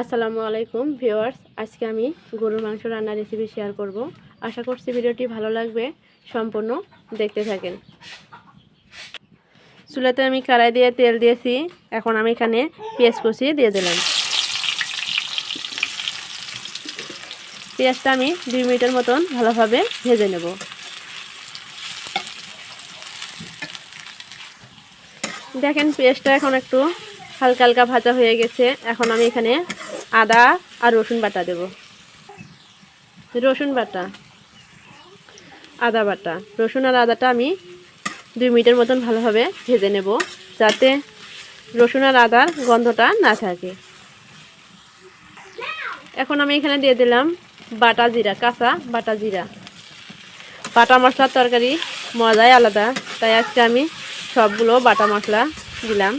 আসসালামু আলাইকুম ভিউয়ার্স, আজকে আমি গরুর মাংস রান্নার রেসিপি শেয়ার করব। আশা করছি ভিডিওটি ভালো লাগবে, সম্পূর্ণ দেখতে থাকেন। চুলাতে আমি কড়াই দিয়ে তেল দিয়েছি, এখন আমি এখানে পেঁয়াজ কষিয়ে দিয়ে দিলাম। পেঁয়াজটা আমি দুই মিনিটের মতন ভালোভাবে ভেজে নেব। দেখেন, পেঁয়াজটা এখন একটু হালকা হালকা ভাজা হয়ে গেছে, এখন আমি এখানে আদা আর রসুন বাটা দেব। রসুন বাটা, আদা বাটা। রসুন আর আদাটা আমি দুই মিনিটের মতন ভালোভাবে ভেজে নেব, যাতে রসুন আর আদার গন্ধটা না থাকে। এখন আমি এখানে দিয়ে দিলাম বাটা জিরা, কাঁচা বাটা জিরা। বাটা মশলার তরকারি মজাই আলাদা, তাই আজকে আমি সবগুলো বাটা মশলা দিলাম।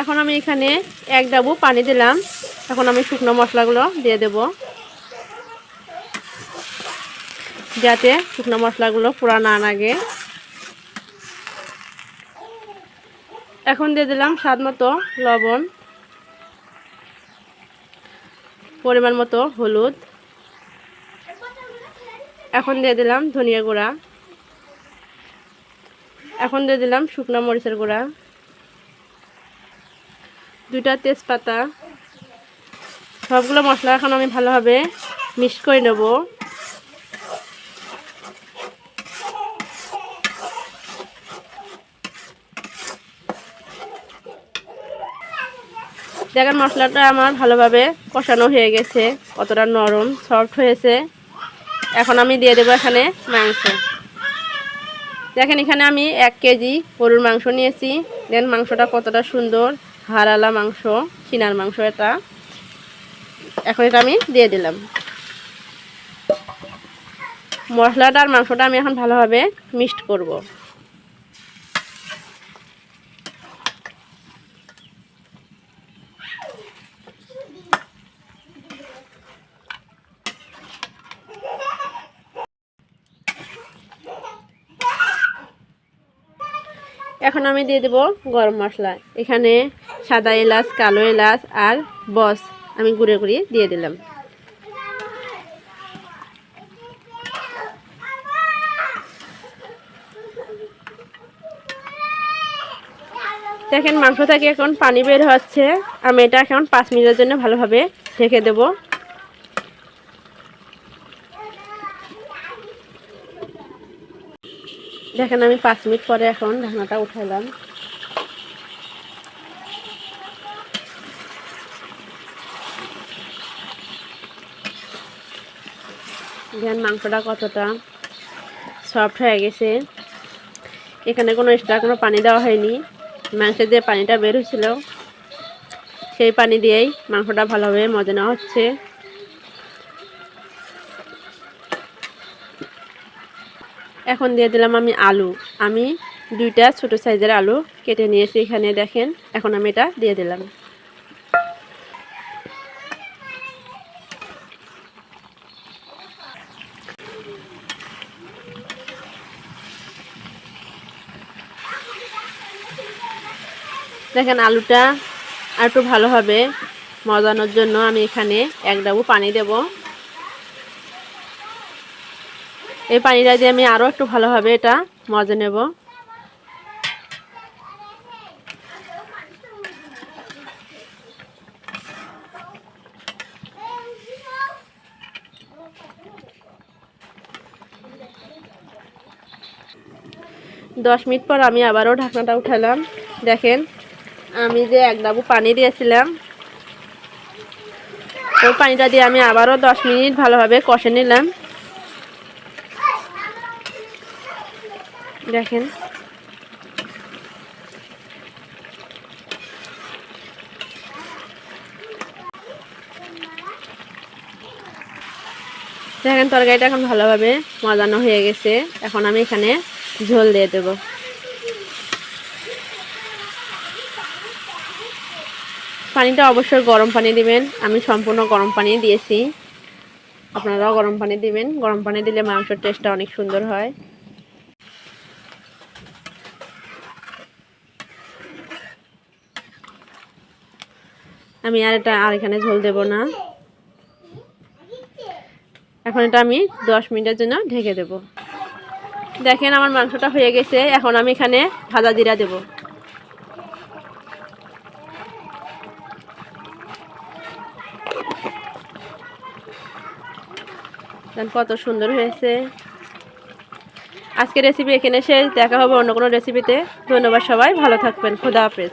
এখন আমি এখানে এক ডাবু পানি দিলাম। এখন আমি শুকনো মশলাগুলো দিয়ে দেব। যাতে শুকনো মশলাগুলো পুরা না লাগে। এখন দিয়ে দিলাম স্বাদ মতো লবণ। পরিমাণ মতো হলুদ। এখন দিয়ে দিলাম ধনিয়া গুঁড়া। এখন দিয়ে দিলাম শুকনো মরিচের গুঁড়া। দুইটা তেজপাতা। সবগুলো মশলা এখন আমি ভালোভাবে মিক্স করে নেব। দেখেন মশলাটা আমার ভালোভাবে কষানো হয়ে গেছে, কতটা নরম সফট হয়েছে। এখন আমি দিয়ে দেবো এখানে মাংস। দেখেন এখানে আমি এক কেজি গরুর মাংস নিয়েছি। দেন মাংসটা কতটা সুন্দর। হারালা মাংস চিনার মাংস এটা। এখন এটা আমি দিয়ে দিলাম। মশলাটা আর মাংসটা আমি এখন ভালোভাবে মিক্সড করব। এখন আমি দিয়ে দেব গরম মশলা। এখানে সাদা এলাচ, কালো এলাচ আর বস আমি গুঁড়ো গুঁড়িয়ে দিয়ে দিলাম। দেখেন মাংস থেকে এখন পানি বের হচ্ছে। আমি এটা এখন পাঁচ মিনিটের জন্য ভালোভাবে ঢেকে দেব। দেখেন আমি পাঁচ মিনিট পরে এখন ঢাকনাটা উঠাইলাম। দেখেন মাংসটা কতটা সফট হয়ে গেছে। এখানে কোনো এক্সট্রা কোনো পানি দেওয়া হয়নি। মাংসের যে পানিটা বের হয়েছিল, সেই পানি দিয়েই মাংসটা ভালোভাবে মজা নেওয়া হচ্ছে। এখন দিয়ে দিলাম আমি আলু। আমি দুইটা ছোট সাইজের আলু কেটে নিয়েছি এখানে, দেখেন, এখন আমি এটা দিয়ে দিলাম। দেখেন, আলুটা আর একটু ভালোভাবে মজানোর জন্য আমি এখানে এক ডাবু পানি দেব। এই পানিটা দিয়ে আমি আরও একটু ভালোভাবে এটা মজা নেব। দশ মিনিট পর আমি আবারও ঢাকনাটা উঠালাম। দেখেন, আমি যে এক ডাবু পানি দিয়েছিলাম, ওই পানিটা দিয়ে আমি আবারও দশ মিনিট ভালোভাবে কষে নিলাম। দেখেন। দেখেন তরকারিটা এখন ভালোভাবে মজানো হয়ে গেছে। এখন আমি এখানে ঝোল দিয়ে দেবো। পানিটা অবশ্যই গরম পানি দিবেন। আমি সম্পূর্ণ গরম পানি দিয়েছি। আপনারাও গরম পানি দিবেন। গরম পানি দিলে মাংসের টেস্টটা অনেক সুন্দর হয়। আমি আর এটা আর এখানে ঝোল দেব না। এখন এটা আমি দশ মিনিটের জন্য ঢেকে দেব। দেখেন আমার মাংসটা হয়ে গেছে, এখন আমি এখানে ভাজা জিরা দেব। কত সুন্দর হয়েছে। আজকের রেসিপি এখানে শেষ, দেখা হবে অন্য কোনো রেসিপিতে ধন্যবাদ সবাই, ভালো থাকবেন, খোদা হাফেজ।